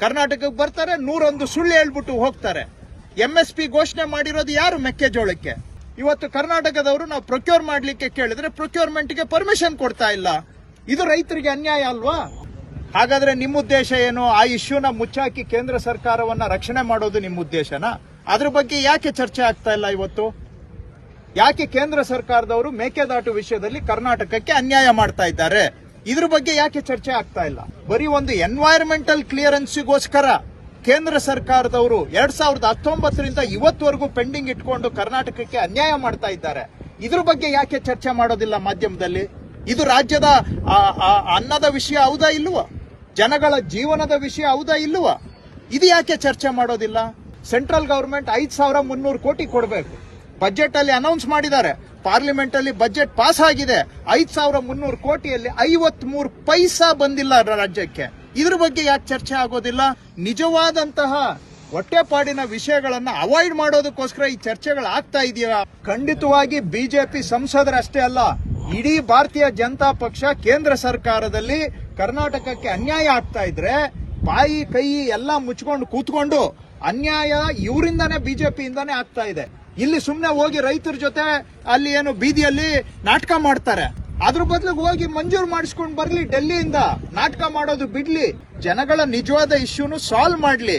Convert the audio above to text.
ಕರ್ನಾಟಕಕ್ಕೆ ಬರ್ತಾರೆ, ನೂರೊಂದು ಸುಳ್ಳು ಹೇಳ್ಬಿಟ್ಟು ಹೋಗ್ತಾರೆ. ಎಂ ಎಸ್ ಪಿ ಘೋಷಣೆ ಮಾಡಿರೋದು ಯಾರು ಮೆಕ್ಕೆಜೋಳಕ್ಕೆ? ಇವತ್ತು ಕರ್ನಾಟಕದವರು ನಾವು ಪ್ರೊಕ್ಯೂರ್ ಮಾಡಲಿಕ್ಕೆ ಕೇಳಿದ್ರೆ ಪ್ರೊಕ್ಯೂರ್ಮೆಂಟ್ಗೆ ಪರ್ಮಿಷನ್ ಕೊಡ್ತಾ ಇಲ್ಲ. ಇದು ರೈತರಿಗೆ ಅನ್ಯಾಯ ಅಲ್ವಾ? ಹಾಗಾದ್ರೆ ನಿಮ್ಮ ಉದ್ದೇಶ ಏನು? ಆ ಇಶ್ಯೂನ ಮುಚ್ಚಾಕಿ ಕೇಂದ್ರ ಸರ್ಕಾರವನ್ನ ರಕ್ಷಣೆ ಮಾಡೋದು ನಿಮ್ಮ ಉದ್ದೇಶನಾ? ಅದ್ರ ಬಗ್ಗೆ ಯಾಕೆ ಚರ್ಚೆ ಆಗ್ತಾ ಇಲ್ಲ ಇವತ್ತು? ಯಾಕೆ ಕೇಂದ್ರ ಸರ್ಕಾರದವರು ಮೇಕೆದಾಟು ವಿಷಯದಲ್ಲಿ ಕರ್ನಾಟಕಕ್ಕೆ ಅನ್ಯಾಯ ಮಾಡ್ತಾ ಇದ್ದಾರೆ? ಇದ್ರ ಬಗ್ಗೆ ಯಾಕೆ ಚರ್ಚೆ ಆಗ್ತಾ ಇಲ್ಲ? ಬರೀ ಒಂದು ಎನ್ವೈರನ್ಮೆಂಟಲ್ ಕ್ಲಿಯರೆನ್ಸ್ಗೋಸ್ಕರ ಕೇಂದ್ರ ಸರ್ಕಾರದವರು ಎರಡ್ ಸಾವಿರದ ಹತ್ತೊಂಬತ್ತರಿಂದ ಇವತ್ತವರೆಗೂ ಪೆಂಡಿಂಗ್ ಇಟ್ಕೊಂಡು ಕರ್ನಾಟಕಕ್ಕೆ ಅನ್ಯಾಯ ಮಾಡ್ತಾ ಇದ್ದಾರೆ. ಇದ್ರ ಬಗ್ಗೆ ಯಾಕೆ ಚರ್ಚೆ ಮಾಡೋದಿಲ್ಲ ಮಾಧ್ಯಮದಲ್ಲಿ? ಇದು ರಾಜ್ಯದ ಅನ್ನದ ವಿಷಯ ಹೌದಾ ಇಲ್ವಾ ಜನಗಳ ಜೀವನದ ವಿಷಯ ಹೌದಾ ಇಲ್ವಾ ಇದು ಯಾಕೆ ಚರ್ಚೆ ಮಾಡೋದಿಲ್ಲ? ಸೆಂಟ್ರಲ್ ಗವರ್ಮೆಂಟ್ ಐದು ಸಾವಿರ ಮುನ್ನೂರು ಕೋಟಿ ಕೊಡಬೇಕು. ಬಜೆಟ್ ಅಲ್ಲಿ ಅನೌನ್ಸ್ ಮಾಡಿದ್ದಾರೆ. ಪಾರ್ಲಿಮೆಂಟ್ ಅಲ್ಲಿ ಬಜೆಟ್ ಪಾಸ್ ಆಗಿದೆ. ಐದ್ ಸಾವಿರ ಮುನ್ನೂರು ಕೋಟಿಯಲ್ಲಿ ಐವತ್ ಮೂರು ಪೈಸಾ ಬಂದಿಲ್ಲ ರಾಜ್ಯಕ್ಕೆ. ಇದ್ರ ಬಗ್ಗೆ ಯಾಕೆ ಚರ್ಚೆ ಆಗೋದಿಲ್ಲ? ನಿಜವಾದಂತಹ ಹೊಟ್ಟೆಪಾಡಿನ ವಿಷಯಗಳನ್ನ ಅವಾಯ್ಡ್ ಮಾಡೋದಕ್ಕೋಸ್ಕರ ಈ ಚರ್ಚೆಗಳು ಆಗ್ತಾ ಇದೆಯಾ? ಖಂಡಿತವಾಗಿ ಬಿಜೆಪಿ ಸಂಸದರಷ್ಟೇ ಅಲ್ಲ, ಇಡೀ ಭಾರತೀಯ ಜನತಾ ಪಕ್ಷ ಕೇಂದ್ರ ಸರ್ಕಾರದಲ್ಲಿ ಕರ್ನಾಟಕಕ್ಕೆ ಅನ್ಯಾಯ ಆಗ್ತಾ ಇದ್ರೆ ಬಾಯಿ ಕೈ ಎಲ್ಲ ಮುಚ್ಕೊಂಡು ಕೂತ್ಕೊಂಡು ಅನ್ಯಾಯ ಇವರಿಂದಾನೇ ಬಿಜೆಪಿಯಿಂದಾನೇ ಆಗ್ತಾ ಇದೆ. ಇಲ್ಲಿ ಸುಮ್ನೆ ಹೋಗಿ ರೈತರ ಜೊತೆ ಅಲ್ಲಿ ಏನು ಬೀದಿಯಲ್ಲಿ ನಾಟಕ ಮಾಡ್ತಾರೆ. ಅದ್ರ ಬದಲಿಗೆ ಹೋಗಿ ಮಂಜೂರು ಮಾಡಿಸ್ಕೊಂಡು ಬರ್ಲಿ, ಡೆಲ್ಲಿಯಿಂದ ನಾಟಕ ಮಾಡೋದು ಬಿಡ್ಲಿ. ಜನಗಳ ನಿಜವಾದ ಇಶ್ಯೂನು ಸಾಲ್ವ್ ಮಾಡ್ಲಿ.